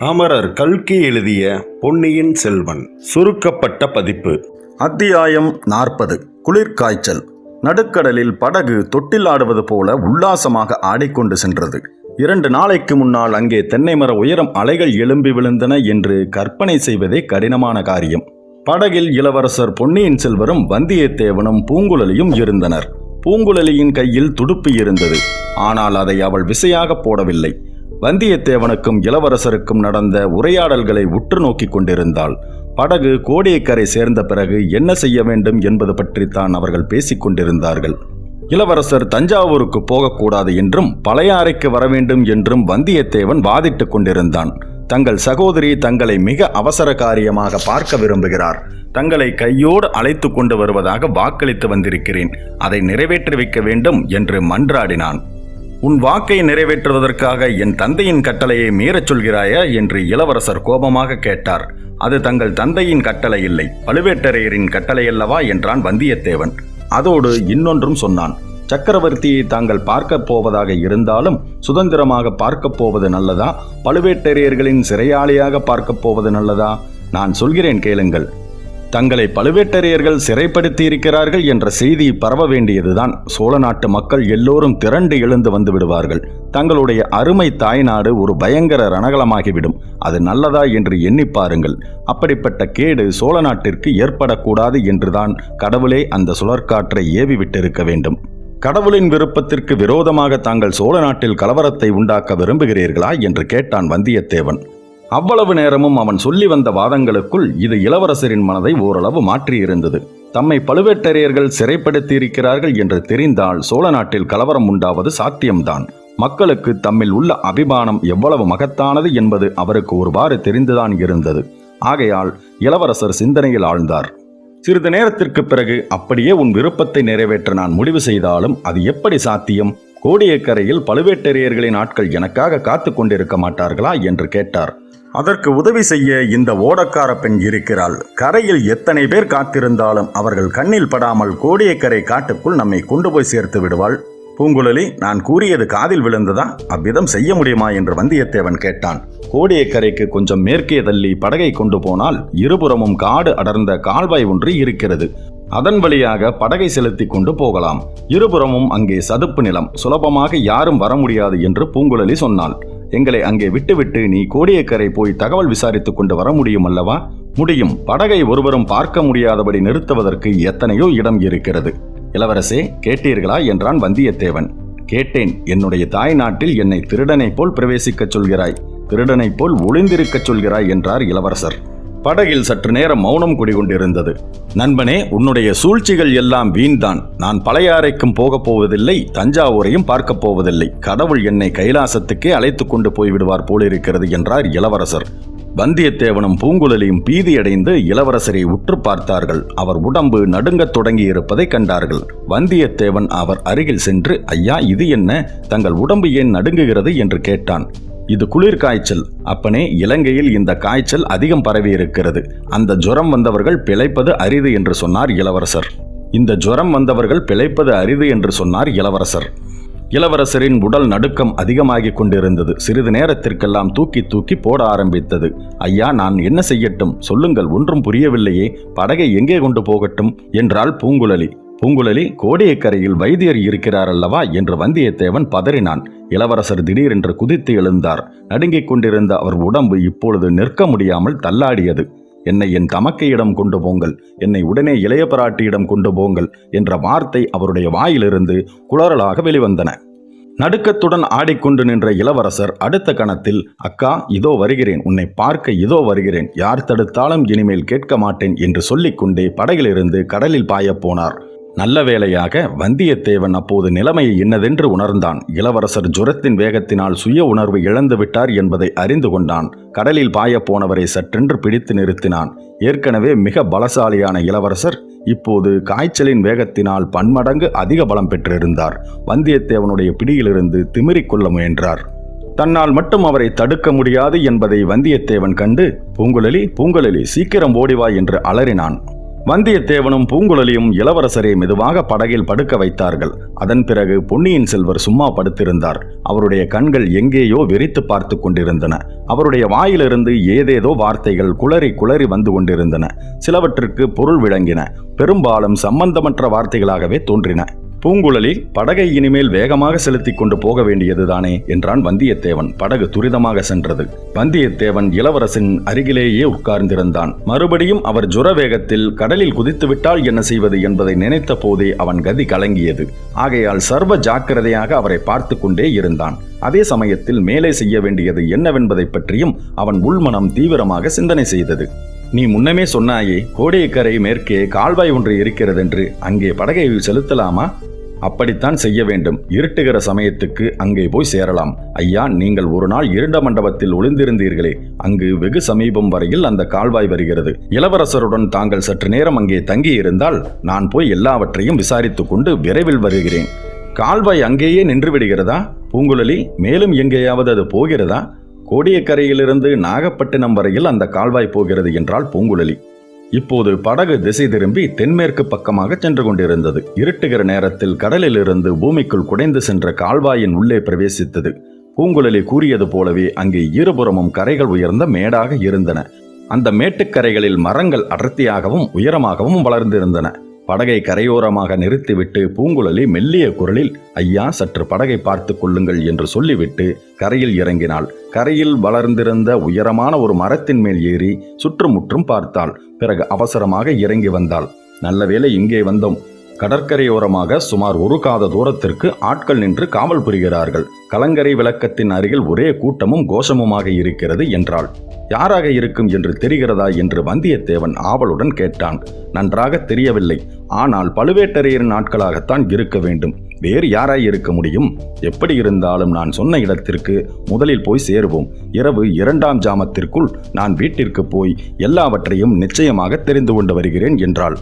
அமரர் கல்கி எழுதிய பொன்னியின் செல்வன் சுருக்கப்பட்ட பதிப்பு. அத்தியாயம் நாற்பது குளிர்காய்ச்சல். நடுக்கடலில் படகு தொட்டில் ஆடுவது போல உல்லாசமாக ஆடிக்கொண்டு சென்றது. இரண்டு நாளைக்கு முன்னால் அங்கே தென்னை மர உயரம் அலைகள் எழும்பி விழுந்தன என்று கற்பனை செய்வதே கடினமான காரியம். படகில் இளவரசர் பொன்னியின் செல்வரும் வந்தியத்தேவனும் பூங்குழலியும் இருந்தனர். பூங்குழலியின் கையில் துடுப்பு இருந்தது. ஆனால் அதை அவள் விசையாக போடவில்லை. வந்தியத்தேவனுக்கும் இளவரசருக்கும் நடந்த உரையாடல்களை உற்று நோக்கி கொண்டிருந்தாள். படகு கோடியக்கரை சேர்ந்த பிறகு என்ன செய்ய வேண்டும் என்பது பற்றித்தான் அவர்கள் பேசிக் கொண்டிருந்தார்கள். இளவரசர் தஞ்சாவூருக்கு போகக்கூடாது என்றும் பழையாறைக்கு வர வேண்டும் என்றும் வந்தியத்தேவன் வாதிட்டுக் கொண்டிருந்தான். தங்கள் சகோதரி தங்களை மிக அவசர காரியமாக பார்க்க விரும்புகிறார். தங்களை கையோடு அழைத்து கொண்டு வருவதாக வாக்களித்து வந்திருக்கிறேன். அதை நிறைவேற்றி வைக்க வேண்டும் என்று மன்றாடினான். உன் வாக்கை நிறைவேற்றுவதற்காக என் தந்தையின் கட்டளையை மீறச் சொல்கிறாயா என்று இளவரசர் கோபமாக கேட்டார். அது தங்கள் தந்தையின் கட்டளை இல்லை. பழுவேட்டரையரின் கட்டளை அல்லவா என்றான் வந்தியத்தேவன். அதோடு இன்னொன்றும் சொன்னான். சக்கரவர்த்தியை தாங்கள் பார்க்கப் போவதாக இருந்தாலும் சுதந்திரமாக பார்க்கப் போவது நல்லதா? பழுவேட்டரையர்களின் சிறையாளியாக பார்க்கப் போவது நல்லதா? நான் சொல்கிறேன் கேளுங்கள். தங்களை பழுவேட்டரையர்கள் சிறைப்படுத்தி இருக்கிறார்கள் என்ற செய்தி பரவ வேண்டியதுதான். சோழ நாட்டு மக்கள் எல்லோரும் திரண்டு எழுந்து வந்து விடுவார்கள். தங்களுடைய அருமை தாய்நாடு ஒரு பயங்கர ரணகலமாகிவிடும். அது நல்லதா என்று எண்ணி பாருங்கள். அப்படிப்பட்ட கேடு சோழ நாட்டிற்கு ஏற்படக்கூடாது என்றுதான் கடவுளே அந்த சுழற்காற்றை ஏவி விட்டிருக்க வேண்டும். கடவுளின் விருப்பத்திற்கு விரோதமாக தாங்கள் சோழ நாட்டில் கலவரத்தை உண்டாக்க விரும்புகிறீர்களா? என்று கேட்டான் வந்தியத்தேவன். அவ்வளவு நேரமும் அவன் சொல்லி வந்த வாதங்களுக்குள் இது இளவரசரின் மனதை ஓரளவு மாற்றியிருந்தது. தம்மை பழுவேட்டரையர்கள் சிறைப்படுத்தி இருக்கிறார்கள் என்று தெரிந்தால் சோழ நாட்டில் கலவரம் உண்டாவது சாத்தியம்தான். மக்களுக்கு தம்மில் உள்ள அபிமானம் எவ்வளவு மகத்தானது என்பது அவருக்கு ஒருவாறு தெரிந்துதான் இருந்தது. ஆகையால் இளவரசர் சிந்தனையில் ஆழ்ந்தார். சிறிது நேரத்திற்கு பிறகு அப்படியே உன் விருப்பத்தை நிறைவேற்ற நான் முடிவு செய்தாலும் அது எப்படி சாத்தியம்? கோடியக்கரையில் பழுவேட்டரையர்களின் ஆட்கள் எனக்காக காத்து கொண்டிருக்க மாட்டார்களா என்று கேட்டார். அதற்கு உதவி செய்ய இந்த ஓடக்கார பெண் இருக்கிறாள். கரையில் எத்தனை பேர் காத்திருந்தாலும் அவர்கள் கண்ணில் படாமல் கோடியக்கரை காட்டுக்குள் நம்மை கொண்டு போய் சேர்த்து விடுவாள். பூங்குழலி நான் கூறியது காதில் விழுந்ததா? அவ்விதம் செய்ய முடியுமா? என்று வந்தியத்தேவன் கேட்டான். கோடியக்கரைக்கு கொஞ்சம் மேற்கே தள்ளி படகை கொண்டு போனால் இருபுறமும் காடு அடர்ந்த கால்வாய் ஒன்று இருக்கிறது. அதன் வழியாக படகை செலுத்தி கொண்டு போகலாம். இருபுறமும் அங்கே சதுப்பு நிலம். சுலபமாக யாரும் வர முடியாது என்று பூங்குழலி சொன்னாள். எங்களை அங்கே விட்டுவிட்டு நீ கோடியக்கரை போய் தகவல் விசாரித்துக் கொண்டு வர முடியும் அல்லவா? முடியும். படகை ஒருவரும் பார்க்க முடியாதபடி நிறுத்துவதற்கு எத்தனையோ இடம் இருக்கிறது. இளவரசே கேட்டீர்களா என்றான் வந்தியத்தேவன். கேட்டேன். என்னுடைய தாய் நாட்டில் என்னை திருடனைப் போல் பிரவேசிக்கச் சொல்கிறாய். திருடனைப் போல் ஒளிந்திருக்கச் சொல்கிறாய் என்றார் இளவரசர். படகில் சற்று நேரம் மௌனம் குடிகொண்டிருந்தது. நண்பனே உன்னுடைய சூழ்ச்சிகள் எல்லாம் வீண்தான். நான் பழையாறைக்கும் போகப் போவதில்லை தஞ்சாவூரையும் பார்க்கப் போவதில்லை. கடவுள் என்னை கைலாசத்துக்கே அழைத்து கொண்டு போய்விடுவார் போலிருக்கிறது என்றார் இளவரசர். வந்தியத்தேவனும் பூங்குழலியும் பீதியடைந்து இளவரசரை உற்று பார்த்தார்கள். அவர் உடம்பு நடுங்கத் தொடங்கியிருப்பதை கண்டார்கள். வந்தியத்தேவன் அவர் அருகில் சென்று ஐயா இது என்ன? தங்கள் உடம்பு ஏன் நடுங்குகிறது? என்று கேட்டான். இது குளிர் காய்ச்சல். அப்பனே இலங்கையில் இந்த காய்ச்சல் அதிகம் பரவி இருக்கிறது. அந்த ஜுரம் வந்தவர்கள் பிழைப்பது அரிது என்று சொன்னார் இளவரசர். இந்த ஜுரம் வந்தவர்கள் பிழைப்பது அரிது என்று சொன்னார் இளவரசர். இளவரசரின் உடல் நடுக்கம் அதிகமாகிக் கொண்டிருந்தது. சிறிது நேரத்திற்கெல்லாம் தூக்கி தூக்கி போட ஆரம்பித்தது. ஐயா நான் என்ன செய்யட்டும்? சொல்லுங்கள் ஒன்றும் புரியவில்லையே. படகை எங்கே கொண்டு போகட்டும்? என்றாள் பூங்குழலி. பூங்குழலி கோடியக்கரையில் வைத்தியர் இருக்கிறார் அல்லவா என்று வந்தியத்தேவன் பதறினான். இளவரசர் திடீரென்று குதித்து எழுந்தார். நடுங்கிக் கொண்டிருந்த அவர் உடம்பு இப்பொழுது நிற்க முடியாமல் தள்ளாடியது. என்னை என் தமக்கையிடம் கொண்டு போங்கள். என்னை உடனே இளைய பிராட்டியிடம் கொண்டு போங்கள் என்ற வார்த்தை அவருடைய வாயிலிருந்து குளறலாக வெளிவந்தன. நடுக்கத்துடன் ஆடிக்கொண்டு நின்ற இளவரசர் அடுத்த கணத்தில் அக்கா இதோ வருகிறேன். உன்னை பார்க்க இதோ வருகிறேன். யார் தடுத்தாலும் இனிமேல் கேட்க மாட்டேன் என்று சொல்லிக்கொண்டே படகிலிருந்து கடலில் பாயப் போனார். நல்ல வேளையாக வந்தியத்தேவன் அப்போது நிலைமையை என்னதென்று உணர்ந்தான். இளவரசர் ஜுரத்தின் வேகத்தினால் சுய உணர்வு இழந்து விட்டார் என்பதை அறிந்து கொண்டான். கடலில் பாயப்போனவரை சற்றென்று பிடித்து நிறுத்தினான். ஏற்கனவே மிக பலசாலியான இளவரசர் இப்போது காய்ச்சலின் வேகத்தினால் பன்மடங்கு அதிக பலம் பெற்றிருந்தார். வந்தியத்தேவனுடைய பிடியிலிருந்து திமிரிக்கொள்ள முயன்றார். தன்னால் மட்டும் அவரை தடுக்க முடியாது என்பதை வந்தியத்தேவன் கண்டு பூங்குழலி பூங்குழலி சீக்கிரம் ஓடிவா என்று அலறினான். வந்தியத்தேவனும் பூங்குழலியும் இளவரசரை மெதுவாக படகில் படுக்க வைத்தார்கள். அதன் பிறகு பொன்னியின் செல்வர் சும்மா படுத்திருந்தார். அவருடைய கண்கள் எங்கேயோ வெறித்து பார்த்து கொண்டிருந்தன. அவருடைய வாயிலிருந்து ஏதேதோ வார்த்தைகள் குளறி குளறி வந்து கொண்டிருந்தன. சிலவற்றிற்கு பொருள் விளங்கின. பெரும்பாலும் சம்பந்தமற்ற வார்த்தைகளாகவே தோன்றின. பூங்குழலி படகை இனிமேல் வேகமாக செலுத்திக் கொண்டு போக வேண்டியதுதானே என்றான் வந்தியத்தேவன். படகு துரிதமாக சென்றது. வந்தியத்தேவன் இளவரசின் அருகிலேயே உட்கார்ந்திருந்தான். மறுபடியும் அவர் ஜுர வேகத்தில் கடலில் குதித்துவிட்டால் என்ன செய்வது? என்பதை நினைத்த போதே அவன் கதி கலங்கியது. ஆகையால் சர்வ ஜாக்கிரதையாக அவரை பார்த்து கொண்டே இருந்தான். அதே சமயத்தில் மேலே செய்ய வேண்டியது என்னவென்பதை பற்றியும் அவன் உள்மனம் தீவிரமாக சிந்தனை செய்தது. நீ முன்னமே சொன்னாயே கோடியக்கரை மேற்கே கால்வாய் ஒன்று இருக்கிறதென்று அங்கே படகை செலுத்தலாமா? அப்படித்தான் செய்ய வேண்டும். இருட்டுகிற சமயத்துக்கு அங்கே போய் சேரலாம். ஐயா நீங்கள் ஒரு நாள் இருண்ட மண்டபத்தில் ஒளிந்திருந்தீர்களே. அங்கு வெகு சமீபம் வரையில் அந்த கால்வாய் வருகிறது. இளவரசருடன் தாங்கள் சற்று நேரம் அங்கே தங்கியிருந்தால் நான் போய் எல்லாவற்றையும் விசாரித்துக் கொண்டு விரைவில் வருகிறேன். கால்வாய் அங்கேயே நின்று விடுகிறதா பூங்குழலி மேலும் எங்கேயாவது அது போகிறதா? கோடியக்கரையிலிருந்து நாகப்பட்டினம் வரையில் அந்த கால்வாய் போகிறது என்றால் பூங்குழலி. இப்போது படகு திசை திரும்பி தென்மேற்கு பக்கமாக சென்று கொண்டிருந்தது. இருட்டுகிற நேரத்தில் கடலிலிருந்து பூமிக்குள் குடைந்து சென்ற கால்வாயின் உள்ளே பிரவேசித்தது. பூங்குழலி கூறியது போலவே அங்கே இருபுறமும் கரைகள் உயர்ந்த மேடாக இருந்தன. அந்த மேட்டுக்கரைகளில் மரங்கள் அடர்த்தியாகவும் உயரமாகவும் வளர்ந்திருந்தன. படகை கரையோரமாக நிறுத்திவிட்டு பூங்குழலி மெல்லிய குரலில் ஐயா சற்று படகை பார்த்து கொள்ளுங்கள் என்று சொல்லிவிட்டு கரையில் இறங்கினாள். கரையில் வளர்ந்திருந்த உயரமான ஒரு மரத்தின் மேல் ஏறி சுற்றுமுற்றும் பார்த்தாள். பிறகு அவசரமாக இறங்கி வந்தாள். நல்ல வேளை இங்கே வந்தோம். கடற்கரையோரமாக சுமார் ஒரு காத தூரத்திற்கு ஆட்கள் நின்று காவல் புரிகிறார்கள். கலங்கரை விளக்கத்தின் அருகில் ஒரே கூட்டமும் கோஷமுமாக இருக்கிறது என்றாள். யாராக இருக்கும் என்று தெரிகிறதா? என்று வந்தியத்தேவன் ஆவலுடன் கேட்டான். நன்றாக தெரியவில்லை. ஆனால் பழுவேட்டரையரின் ஆட்களாகத்தான் இருக்க வேண்டும். வேறு யாராய் இருக்க முடியும்? எப்படி இருந்தாலும் நான் சொன்ன இடத்திற்கு முதலில் போய் சேருவோம். இரவு இரண்டாம் ஜாமத்திற்குள் நான் வீட்டிற்கு போய் எல்லாவற்றையும் நிச்சயமாக தெரிந்து கொண்டு வருகிறேன் என்றாள்.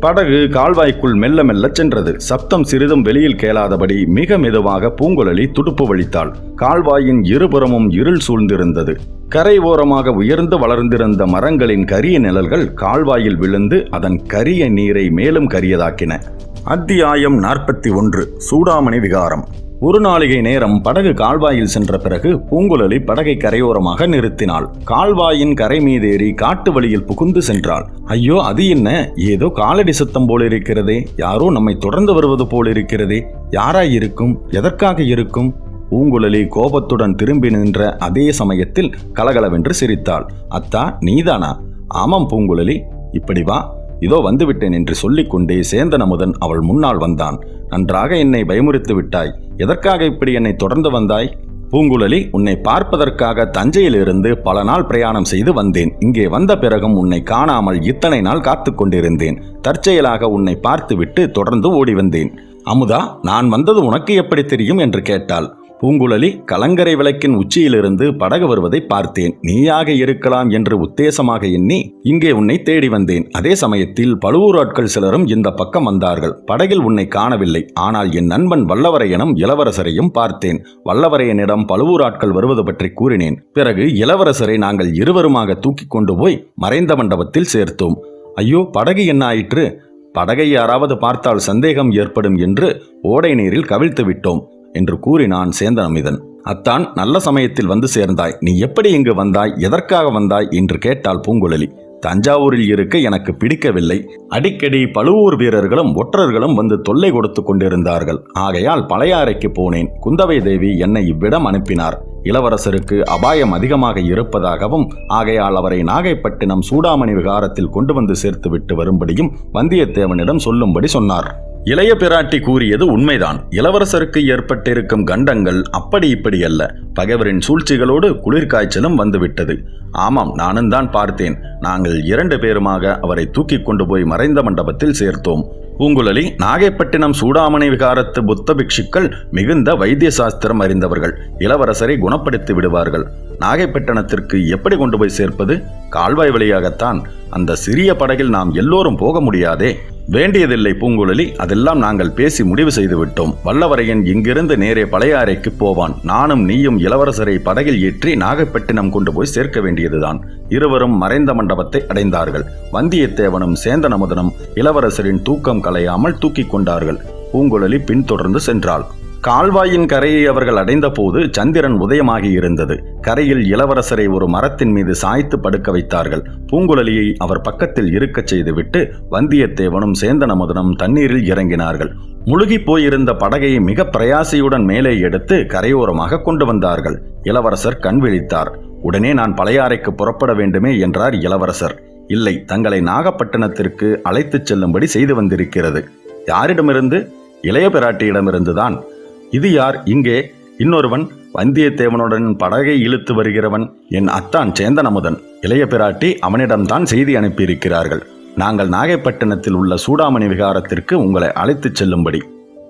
படகு கால்வாய்க்குள் மெல்ல மெல்ல சென்றது. சப்தம் சிறிதும் வெளியில் கேளாதபடி மிக மெதுவாக பூங்குழலி துடுப்பு வலித்தாள். கால்வாயின் இருபுறமும் இருள் சூழ்ந்திருந்தது. கரை ஓரமாக உயர்ந்து வளர்ந்திருந்த மரங்களின் கரிய நிழல்கள் கால்வாயில் விழுந்து அதன் கரிய நீரை மேலும் கரியதாக்கின. அத்தியாயம் நாற்பத்தி ஒன்று. சூடாமணி விகாரம். ஒரு நாளிகை நேரம் படகு கால்வாயில் சென்ற பிறகு பூங்குழலி படகை கரையோரமாக நிறுத்தினாள். கால்வாயின் கரை மீதேறி காட்டு வழியில் புகுந்து சென்றாள். ஐயோ அது என்ன? ஏதோ காலடி சத்தம் போல் இருக்கிறதே. யாரோ நம்மை தொடர்ந்து வருவது போல் இருக்கிறதே. யாராய் இருக்கும்? எதற்காக இருக்கும்? பூங்குழலி கோபத்துடன் திரும்பி நின்ற அதே சமயத்தில் கலகலவென்று சிரித்தாள். அத்தா நீதானா? ஆமாம் பூங்குழலி. இப்படி வா. இதோ வந்துவிட்டேன் என்று சொல்லிக்கொண்டே சேந்தன் அமுதன் அவள் முன்னால் வந்தான். நன்றாக என்னை பயமுறுத்து விட்டாய். எதற்காக இப்படி என்னை தொடர்ந்து வந்தாய்? பூங்குழலி உன்னை பார்ப்பதற்காக தஞ்சையிலிருந்து பல நாள் பிரயாணம் செய்து வந்தேன். இங்கே வந்த பிறகும் உன்னை காணாமல் இத்தனை நாள் காத்து கொண்டிருந்தேன். தற்செயலாக உன்னை பார்த்துவிட்டு தொடர்ந்து ஓடி வந்தேன். அமுதா நான் வந்தது உனக்கு எப்படி தெரியும்? என்று கேட்டாள். பூங்குழலி கலங்கரை விளக்கின் உச்சியிலிருந்து படகு வருவதை பார்த்தேன். நீயாக இருக்கலாம் என்று உத்தேசமாக எண்ணி இங்கே உன்னை தேடி வந்தேன். அதே சமயத்தில் பழுவூர் ஆட்கள் சிலரும் இந்த பக்கம் வந்தார்கள். படகில் உன்னை காணவில்லை. ஆனால் என் நண்பன் வல்லவரையனும் இளவரசரையும் பார்த்தேன். வல்லவரையனிடம் பழுவூர் ஆட்கள் வருவது பற்றி கூறினேன். பிறகு இளவரசரை நாங்கள் இருவருமாக தூக்கி கொண்டு போய் மறைந்த மண்டபத்தில் சேர்த்தோம். ஐயோ படகு என்ன ஆயிற்று? படகை யாராவது பார்த்தால் சந்தேகம் ஏற்படும் என்று ஓடை நீரில் கவிழ்த்து விட்டோம். என்று கூறினான் சேந்தனமிதன். அத்தான் நல்ல சமயத்தில் வந்து சேர்ந்தாய். நீ எப்படி இங்கு வந்தாய்? எதற்காக வந்தாய்? என்று கேட்டாள் பூங்குழலி. தஞ்சாவூரில் இருக்க எனக்கு பிடிக்கவில்லை. அடிக்கடி பழுவூர் வீரர்களும் ஒற்றர்களும் வந்து தொல்லை கொடுத்து கொண்டிருந்தார்கள். ஆகையால் பழையாறைக்கு போனேன். குந்தவை தேவி என்னை இவ்விடம் அனுப்பினார். இளவரசருக்கு அபாயம் அதிகமாக இருப்பதாகவும் ஆகையால் அவரை நாகைப்பட்டினம் சூடாமணி விகாரத்தில் கொண்டு வந்து சேர்த்துவிட்டு வரும்படியும் வந்தியத்தேவனிடம் சொல்லும்படி சொன்னார். இளைய பிராட்டி கூறியது உண்மைதான். இளவரசருக்கு ஏற்பட்டிருக்கும் கண்டங்கள் அப்படி இப்படி அல்ல. பகைவரின் சூழ்ச்சிகளோடு குளிர்காய்ச்சலும் வந்துவிட்டது. ஆமாம் நானும் தான் பார்த்தேன். நாங்கள் இரண்டு பேருமாக அவரை தூக்கிக் கொண்டு போய் மறைந்த மண்டபத்தில் சேர்த்தோம். பூங்குழலி நாகைப்பட்டினம் சூடாமணி விகாரத்து புத்த பிக்ஷுக்கள் மிகுந்த வைத்திய சாஸ்திரம் அறிந்தவர்கள். இளவரசரை குணப்படுத்தி விடுவார்கள். நாகைப்பட்டினத்திற்கு எப்படி கொண்டு போய் சேர்ப்பது? கால்வாய் வழியாகத்தான். அந்த சிறிய படகில் நாம் எல்லோரும் போக முடியாதே. வேண்டியதில்லை பூங்குழலி அதெல்லாம் நாங்கள் பேசி முடிவு செய்து விட்டோம். வல்லவரையன் இங்கிருந்து நேரே பழையாறைக்கு போவான். நானும் நீயும் இளவரசரை படகில் ஏற்றி நாகப்பட்டினம் கொண்டு போய் சேர்க்க வேண்டியதுதான். இருவரும் மறைந்த மண்டபத்தை அடைந்தார்கள். வந்தியத்தேவனும் சேந்தனமுதனும் இளவரசரின் தூக்கம் கலையாமல் தூக்கிக் கொண்டார்கள். பூங்குழலி பின்தொடர்ந்து சென்றாள். கால்வாயின் கரையை அவர்கள் அடைந்தபோது சந்திரன் உதயமாகி இருந்தது. கரையில் இளவரசரை ஒரு மரத்தின் மீது சாய்த்து படுக்க வைத்தார்கள். பூங்குழலியை அவர் பக்கத்தில் இருக்கச் செய்துவிட்டு வந்தியத்தேவனும் சேந்தனமுதனும் தண்ணீரில் இறங்கினார்கள். முழுகி போயிருந்த படகை மிக பிரயாசையுடன் மேலே எடுத்து கரையோரமாக கொண்டு வந்தார்கள். இளவரசர் கண் விழித்தார். உடனே நான் பழையாறைக்கு புறப்பட வேண்டுமே என்றார் இளவரசர். இல்லை தங்களை நாகப்பட்டினத்திற்கு அழைத்துச் செல்லும்படி செய்து வந்திருக்கிறது. யாரிடமிருந்து? இளைய பிராட்டியிடமிருந்துதான். இது யார்? இங்கே இன்னொருவன் வந்தியத்தேவனுடன் படகை இழுத்து வருகிறவன் என் அத்தான் சேந்தனமுதன். இளைய பிராட்டி அவனிடம்தான் செய்தி அனுப்பியிருக்கிறார்கள். நாங்கள் நாகைப்பட்டினத்தில் உள்ள சூடாமணி விகாரத்திற்கு உங்களை அழைத்துச் செல்லும்படி.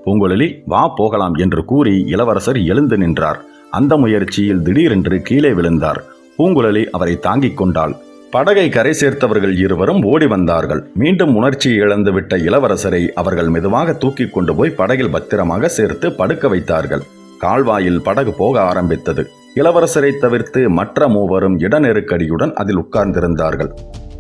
பூங்குழலி வா போகலாம் என்று கூறி இளவரசர் எழுந்து நின்றார். அந்த முயற்சியில் திடீரென்று கீழே விழுந்தார். பூங்குழலி அவரை தாங்கிக் கொண்டாள். படகை கரை சேர்த்தவர்கள் இருவரும் ஓடி வந்தார்கள். மீண்டும் உணர்ச்சி இழந்துவிட்ட இளவரசரை அவர்கள் மெதுவாக தூக்கிக் கொண்டு போய் படகில் பத்திரமாக சேர்த்து படுக்க வைத்தார்கள். கால்வாயில் படகு போக ஆரம்பித்தது. இளவரசரை தவிர்த்து மற்ற மூவரும் இட நெருக்கடியுடன் அதில் உட்கார்ந்திருந்தார்கள்.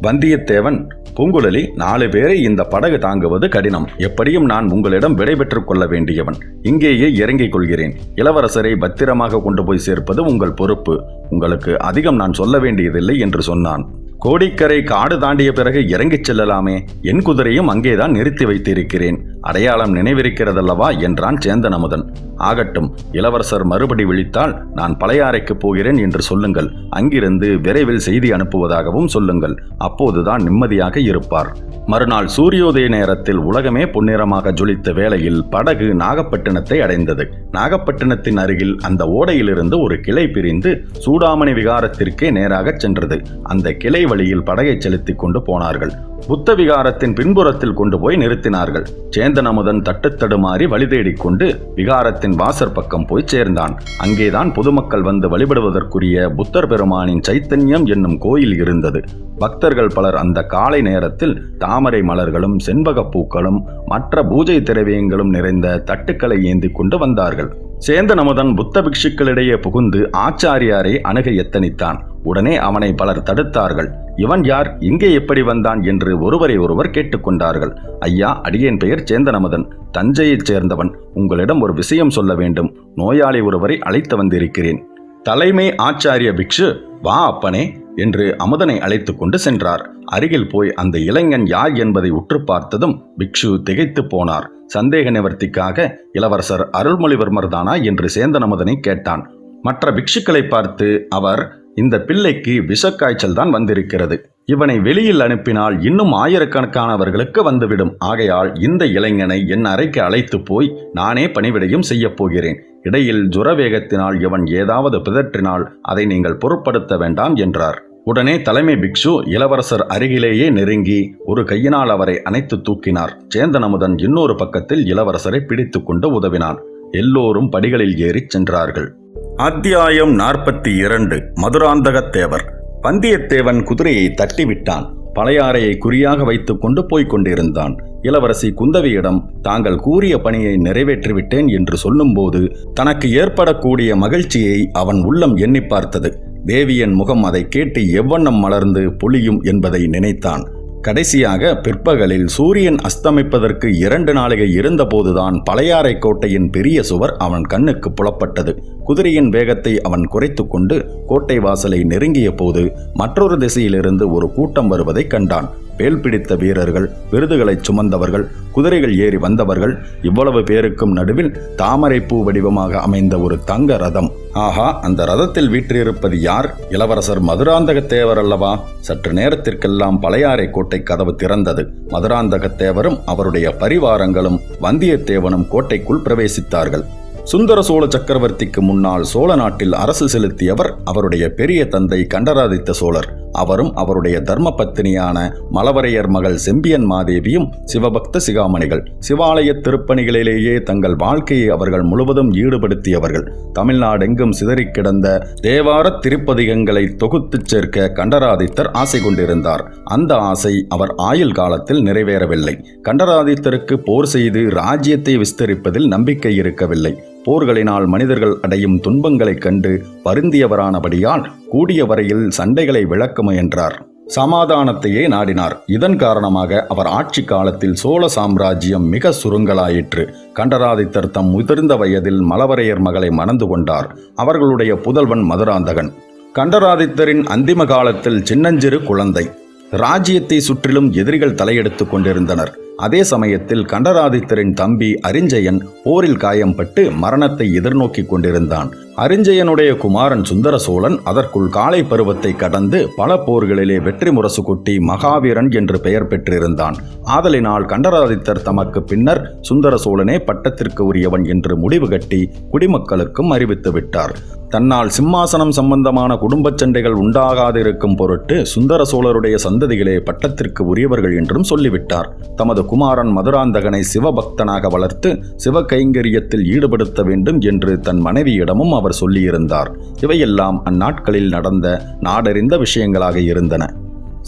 வந்தியத்தேவன் பூங்குழலி நாலு பேரை இந்த படகு தாங்குவது கடினம். எப்படியும் நான் உங்களிடம் விடைபெற்றுக் கொள்ள வேண்டியவன். இங்கேயே இறங்கிக் கொள்கிறேன். இளவரசரை பத்திரமாக கொண்டு போய் சேர்ப்பது உங்கள் பொறுப்பு. உங்களுக்கு அதிகம் நான் சொல்ல வேண்டியதில்லை என்று சொன்னான். கோடிக்கரை காடு தாண்டிய பிறகு இறங்கிச் செல்லலாமே. என் குதிரையும் அங்கேதான் நிறுத்தி வைத்திருக்கிறேன். அடையாளம் நினைவிருக்கிறதல்லவா? என்றான் சேந்தனமுதன் ஆகட்டும் இளவரசர் மறுபடி விழித்தால் நான் பழையாறைக்கு போகிறேன் என்று சொல்லுங்கள். அங்கிருந்து விரைவில் செய்தி அனுப்புவதாகவும் சொல்லுங்கள். அப்போதுதான் நிம்மதியாக இருப்பார். மறுநாள் சூரியோதய நேரத்தில் உலகமே பொன்னிறமாக ஜொலித்த வேளையில் படகு நாகப்பட்டினத்தை அடைந்தது. நாகப்பட்டினத்தின் அருகில் அந்த ஓடையிலிருந்து ஒரு கிளை பிரிந்து சூடாமணி விகாரத்திற்கே நேராகச் சென்றது. அந்த கிளை வழியில் படகை செலுத்திக் கொண்டு போனார்கள். புத்த விகாரத்தின் பின்புறத்தில் கொண்டு போய் நிறுத்தினார்கள். சேந்தனமுதன் தட்டுத்தடுமாறி வழி தேடிக் கொண்டு விகாரத்தின் வாசற் பக்கம் போய் சேர்ந்தான். அங்கேதான் பொதுமக்கள் வந்து வழிபடுவதற்குரிய புத்தர் பெருமானின் சைத்தன்யம் என்னும் கோயில் இருந்தது. பக்தர்கள் பலர் அந்த காலை நேரத்தில் தாமரை மலர்களும் செண்பகப் பூக்களும் மற்ற பூஜை திரவியங்களும் நிறைந்த தட்டுக்களை ஏந்தி கொண்டு வந்தார்கள். சேந்தனமுதன் புத்த பிக்ஷுக்களிடையே புகுந்து ஆச்சாரியாரை அணுக எத்தனித்தான். உடனே அவனை பலர் தடுத்தார்கள். இவன் யார் இங்கே எப்படி வந்தான் என்று ஒருவரை ஒருவர் கேட்டுக்கொண்டார்கள். ஐயா அடியேன் பெயர் சேந்தனமதன் தஞ்சையைச் சேர்ந்தவன். உங்களிடம் ஒரு விஷயம் சொல்ல வேண்டும். நோயாளி ஒருவரை அழைத்து வந்திருக்கிறேன். தலைமை ஆச்சாரிய பிக்ஷு வா அப்பனே என்று அமுதனை அழைத்து கொண்டு சென்றார். அருகில் போய் அந்த இளைஞன் யார் என்பதை உற்று பார்த்ததும் பிக்ஷு திகைத்து போனார். சந்தேக நிவர்த்திக்காக இளவரசர் அருள்மொழிவர்மர் தானா என்று சேந்தனமுதனை கேட்டான். மற்ற பிக்ஷுக்களை பார்த்து அவர் இந்த பிள்ளைக்கு விஷக்காய்ச்சல் தான் வந்திருக்கிறது. இவனை வெளியில் அனுப்பினால் இன்னும் ஆயிரக்கணக்கானவர்களுக்கு வந்துவிடும். ஆகையால் இந்த இளைஞனை என் அறைக்கு அழைத்து போய் நானே பணிவிடையும் செய்யப் போகிறேன். இடையில் ஜுரவேகத்தினால் இவன் ஏதாவது பிதற்றினால் அதை நீங்கள் பொருட்படுத்த வேண்டாம் என்றார். உடனே தலைமை பிக்ஷு இளவரசர் அருகிலேயே நெருங்கி ஒரு கையினால் அவரை அணைத்து தூக்கினார். சேந்தனமுதன் இன்னொரு பக்கத்தில் இளவரசரை பிடித்து கொண்டு உதவினான். எல்லோரும் படிகளில் ஏறிச் சென்றார்கள். அத்தியாயம் நாற்பத்தி இரண்டு. மதுராந்தகத்தேவர். வந்தியத்தேவன் குதிரையை தட்டிவிட்டான். பழையாறையை குறியாக வைத்துக் கொண்டு போய்க் கொண்டிருந்தான். இளவரசி குந்தவியிடம் தாங்கள் கூறிய பணியை நிறைவேற்றிவிட்டேன் என்று சொல்லும்போது தனக்கு ஏற்படக்கூடிய மகிழ்ச்சியை அவன் உள்ளம் எண்ணி பார்த்தது. தேவியன் முகம் அதை கேட்டு எவ்வண்ணம் மலர்ந்து பொழியும் என்பதை நினைத்தான். கடைசியாக பிற்பகலில் சூரியன் அஸ்தமிப்பதற்கு இரண்டு நாளிகை இருந்தபோதுதான் பழையாறை கோட்டையின் பெரிய சுவர் அவன் கண்ணுக்கு புலப்பட்டது. குதிரையின் வேகத்தை அவன் குறைத்து கொண்டு கோட்டை வாசலை நெருங்கிய போது மற்றொரு திசையிலிருந்து ஒரு கூட்டம் வருவதைக் கண்டான். வேல் பிடித்த வீரர்கள் விருதுகளைச் சுமந்தவர்கள் குதிரைகள் ஏறி வந்தவர்கள் இவ்வளவு பேருக்கும் நடுவில் தாமரை பூ வடிவமாக அமைந்த ஒரு தங்க ரதம். ஆஹா அந்த ரதத்தில் வீற்றிருப்பது யார்? இளவரசர் மதுராந்தகத்தேவர் அல்லவா? சற்று நேரத்திற்கெல்லாம் பழையாறை கோட்டை கதவு திறந்தது. மதுராந்தகத்தேவரும் அவருடைய பரிவாரங்களும் வந்தியத்தேவனும் கோட்டைக்குள் பிரவேசித்தார்கள். சுந்தர சோழ சக்கரவர்த்திக்கு முன்னால் சோழ நாட்டில் அரசு செலுத்தியவர் அவருடைய பெரிய தந்தை கண்டராதித்த சோழர். அவரும் அவருடைய தர்ம பத்தினியான மலவரையர் மகள் செம்பியன் மாதேவியும் சிவபக்த சிகாமணிகள். சிவாலய திருப்பணிகளிலேயே தங்கள் வாழ்க்கையை அவர்கள் முழுவதும் ஈடுபடுத்தியவர்கள். தமிழ்நாடெங்கும் சிதறிக் கிடந்த தேவார திருப்பதிகங்களை தொகுத்துச் சேர்க்க கண்டராதித்தர் ஆசை கொண்டிருந்தார். அந்த ஆசை அவர் ஆயுள் காலத்தில் நிறைவேறவில்லை. கண்டராதித்தருக்கு போர் செய்து ராஜ்யத்தை விஸ்தரிப்பதில் நம்பிக்கை இருக்கவில்லை. போர்களினால் மனிதர்கள் அடையும் துன்பங்களைக் கண்டு வருந்தியவரானபடியால் கூடிய வரையில் சண்டைகளை விளக்க முயன்றார். சமாதானத்தையே நாடினார். இதன் காரணமாக அவர் ஆட்சி காலத்தில் சோழ சாம்ராஜ்யம் மிக சுருங்கலாயிற்று. கண்டராதித்தர் தம் முதிர்ந்த வயதில் மலவரையர் மகளை மணந்து கொண்டார். அவர்களுடைய புதல்வன் மதுராந்தகன். கண்டராதித்தரின் அந்திம காலத்தில் சின்னஞ்சிறு குழந்தை. ராஜ்யத்தை சுற்றிலும் எதிரிகள் தலையெடுத்துக் கொண்டிருந்தனர். அதே சமயத்தில் கண்டராதித்தரின் தம்பி அரிஞ்சயன் போரில் காயம்பட்டு மரணத்தை எதிர்நோக்கி கொண்டிருந்தான். அரிஞ்சயனுடைய குமாரன் சுந்தர சோழன் அதற்குள் காலை பருவத்தை கடந்து பல போர்களிலே வெற்றி முரசு கொட்டி மகாவீரன் என்று பெயர் பெற்றிருந்தான். ஆதலினால் கண்டராதித்தர் தமக்கு பின்னர் சுந்தர சோழனே பட்டத்திற்கு உரியவன் என்று முடிவு கட்டி குடிமக்களுக்கும் அறிவித்து விட்டார். தன்னால் சிம்மாசனம் சம்பந்தமான குடும்பச் சண்டைகள் உண்டாகாதிருக்கும் பொருட்டு சுந்தர சோழருடைய சந்ததிகளே பட்டத்திற்கு உரியவர்கள் என்றும் சொல்லிவிட்டார். தமது குமாரன் மதுராந்தகனை சிவபக்தனாக வளர்த்து சிவ கைங்கரியத்தில் ஈடுபடுத்த வேண்டும் என்று தன் மனைவியிடமும் அவர் சொல்லியிருந்தார். இவையெல்லாம் அந்நாட்களில் நடந்த நாடறிந்த விஷயங்களாக இருந்தன.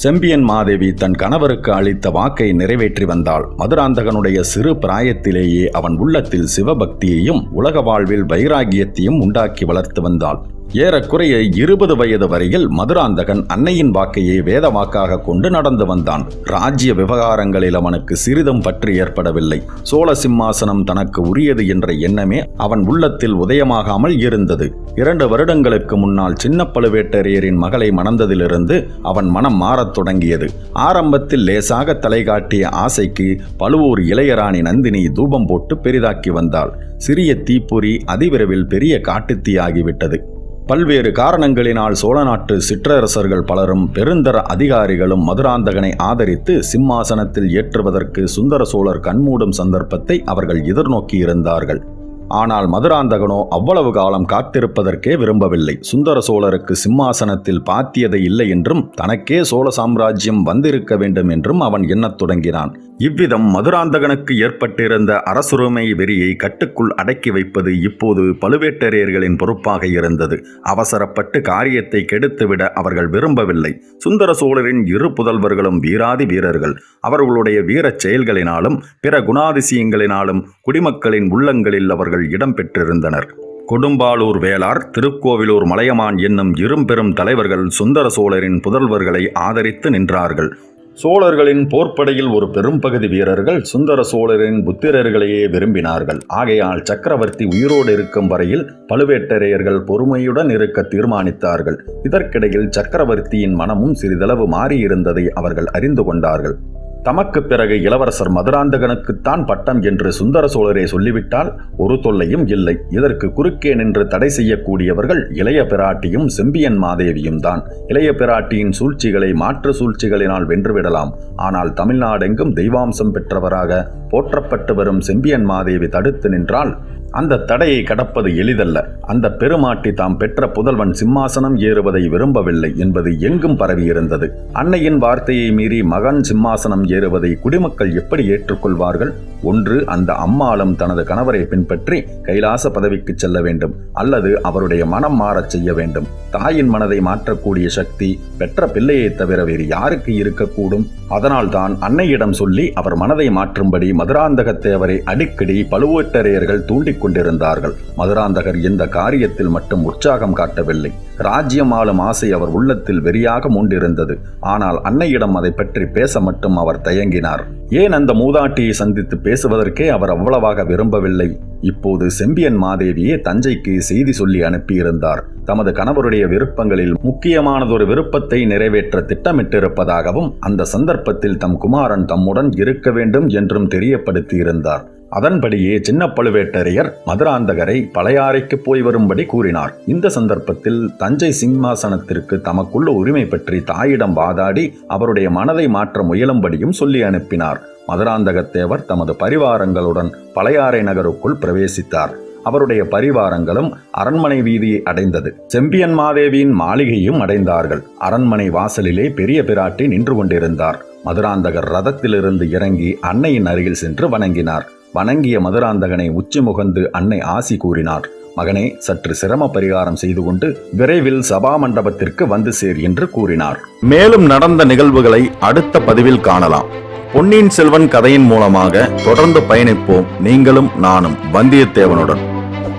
செம்பியன் மாதேவி தன் கணவருக்கு அளித்த வாக்கை நிறைவேற்றி வந்தாள். மதுராந்தகனுடைய சிறு பிராயத்திலேயே அவன் உள்ளத்தில் சிவபக்தியையும் உலக வாழ்வில் வைராகியத்தையும் உண்டாக்கி வளர்த்து வந்தாள். ஏறக்குறைய இருபது வயது வரையில் மதுராந்தகன் அன்னையின் வாக்கையே வேத வாக்காக கொண்டு நடந்து வந்தான். ராஜ்ய விவகாரங்களில் அவனுக்கு சிறிதும் பற்று ஏற்படவில்லை. சோழ சிம்மாசனம் தனக்கு உரியது என்ற எண்ணமே அவன் உள்ளத்தில் உதயமாகாமல் இருந்தது. இரண்டு வருடங்களுக்கு முன்னால் சின்ன பழுவேட்டரையரின் மகளை மணந்ததிலிருந்து அவன் மனம் மாறத் தொடங்கியது. ஆரம்பத்தில் லேசாக தலை காட்டிய ஆசைக்கு பழுவூர் இளையராணி நந்தினி தூபம் போட்டு பெரிதாக்கி வந்தாள். சிறிய தீப்பொறி அதிவிரைவில் பெரிய காட்டுத்தீயாகிவிட்டது. பல்வேறு காரணங்களினால் சோழ நாட்டு சிற்றரசர்கள் பலரும் பெருந்தர அதிகாரிகளும் மதுராந்தகனை ஆதரித்து சிம்மாசனத்தில் ஏற்றுவதற்கு சுந்தர சோழர் கண்மூடும் சந்தர்ப்பத்தை அவர்கள் எதிர்நோக்கியிருந்தார்கள். ஆனால் மதுராந்தகனோ அவ்வளவு காலம் காத்திருப்பதற்கே விரும்பவில்லை. சுந்தர சோழருக்கு சிம்மாசனத்தில் பாத்தியதை இல்லை என்றும் தனக்கே சோழ சாம்ராஜ்யம் வந்திருக்க வேண்டும் என்றும் அவன் எண்ணத் தொடங்கினான். இவ்விதம் மதுராந்தகனுக்கு ஏற்பட்டிருந்த அரசுரிமை வெறியை கட்டுக்குள் அடக்கி வைப்பது இப்போது பழுவேட்டரையர்களின் பொறுப்பாக இருந்தது. அவசரப்பட்டு காரியத்தை கெடுத்துவிட அவர்கள் விரும்பவில்லை. சுந்தர சோழரின் இரு புதல்வர்களும் வீராதி வீரர்கள். அவர்களுடைய வீரச் செயல்களினாலும் பிற குணாதிசயங்களினாலும் குடிமக்களின் உள்ளங்களில் அவர்கள் இடம் பெற்றிருந்தனர். கொடும்பாளூர் வேளார் திருக்கோவிலூர் மலையமான் என்னும் இரும்பெரும் தலைவர்கள் சுந்தர சோழரின் புதல்வர்களை ஆதரித்து நின்றார்கள். சோழர்களின் போர்ப்படையில் ஒரு பெரும்பகுதி வீரர்கள் சுந்தர சோழரின் புத்திரர்களையே விரும்பினார்கள். ஆகையால் சக்கரவர்த்தி உயிரோடு இருக்கும் வரையில் பழுவேட்டரையர்கள் பொறுமையுடன் இருக்க தீர்மானித்தார்கள். இதற்கிடையில் சக்கரவர்த்தியின் மனமும் சிறிதளவு மாறியிருந்ததை அவர்கள் அறிந்து கொண்டார்கள். தமக்கு பிறகு இளவரசர் மதுராந்தகனுக்குத்தான் பட்டம் என்று சுந்தர சோழரே சொல்லிவிட்டால் ஒரு தொல்லையும் இல்லை. இதற்கு குறுக்கே நின்று தடை செய்யக்கூடியவர்கள் இளைய பிராட்டியும் செம்பியன் மாதேவியும் தான். இளைய பிராட்டியின் சூழ்ச்சிகளை மாற்று சூழ்ச்சிகளினால் வென்றுவிடலாம். ஆனால் தமிழ்நாடெங்கும் தெய்வாம்சம் பெற்றவராக போற்றப்பட்டு வரும் செம்பியன் மாதேவி தடுத்து நின்றால் அந்த தடையை கடப்பது எளிதல்ல. அந்த பெருமாட்டி தாம் பெற்ற புதல்வன் சிம்மாசனம் ஏறுவதை விரும்பவில்லை என்பது எங்கும் பரவியிருந்தது. அன்னையின் வார்த்தையை மீறி மகன் சிம்மாசனம் ஏறுவதை குடிமக்கள் எப்படி ஏற்றுக்கொள்வார்கள்? ஒன்று அந்த அம்மாளும் தனது கணவரை பின்பற்றி கைலாச பதவிக்கு செல்ல வேண்டும் அல்லது அவருடைய மனம் மாறச் செய்ய வேண்டும். தாயின் மனதை மாற்றக்கூடிய சக்தி பெற்ற பிள்ளையை தவிர வேறு யாருக்கு இருக்கக்கூடும்? அதனால் தான் அன்னையிடம் சொல்லி அவர் மனதை மாற்றும்படி மதுராந்தகத்தேவரை அடிக்கடி பழுவேட்டரையர்கள் கொண்டிருந்தார்கள் மதுராந்தகர் இந்த காரியத்தில் மட்டும் உற்சாகம் காட்டவில்லை. ராஜ்யம் ஆளும் ஆசை அவர் உள்ளத்தில் வெறியாக மூண்டிருந்தது. ஆனால் அன்னையிடம் அதை பற்றி பேச மட்டும் அவர் தயங்கினார். ஏன் அந்த மூதாட்டியை சந்தித்து பேசுவதற்கே அவர் அவ்வளவாக விரும்பவில்லை? இப்போது செம்பியன் மாதேவியே தஞ்சைக்கு செய்தி சொல்லி அனுப்பியிருந்தார். தமது கணவருடைய விருப்பங்களில் முக்கியமானதொரு விருப்பத்தை நிறைவேற்ற திட்டமிட்டிருப்பதாகவும் அந்த சந்தர்ப்பத்தில் தம் குமாரன் தம்முடன் இருக்க வேண்டும் என்றும் தெரியப்படுத்தியிருந்தார். அதன்படியே சின்ன பழுவேட்டரையர் மதுராந்தகரை பழையாறைக்கு போய் வரும்படி கூறினார். இந்த சந்தர்ப்பத்தில் தஞ்சை சிம்மாசனத்திற்கு தமக்குள்ள உரிமை பற்றி தாயிடம் வாதாடி அவருடைய மனதை மாற்ற முயலும்படியும் சொல்லி அனுப்பினார். மதுராந்தகத்தேவர் தமது பரிவாரங்களுடன் பழையாறை நகருக்குள் பிரவேசித்தார். அவருடைய பரிவாரங்களும் அரண்மனை வீதியை அடைந்தது. செம்பியன் மாதேவியின் மாளிகையும் அடைந்தார்கள். அரண்மனை வாசலிலே பெரிய பிராட்டி நின்று கொண்டிருந்தார். மதுராந்தகர் ரதத்திலிருந்து இறங்கி அன்னையின் அருகில் சென்று வணங்கினார். வணங்கிய மதுராந்தகனை உச்சி முகந்து அன்னை ஆசி கூறினார். மகனே சற்று சிரம பரிகாரம் செய்து கொண்டு விரைவில் சபா மண்டபத்திற்கு வந்து சேர் என்று கூறினார். மேலும் நடந்த நிகழ்வுகளை அடுத்த பதிவில் காணலாம். பொன்னியின் செல்வன் கதையின் மூலமாக தொடர்ந்து பயணிப்போம். நீங்களும் நானும் வந்தியத்தேவனுடன்.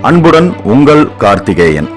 அன்புடன் உங்கள் கார்த்திகேயன்.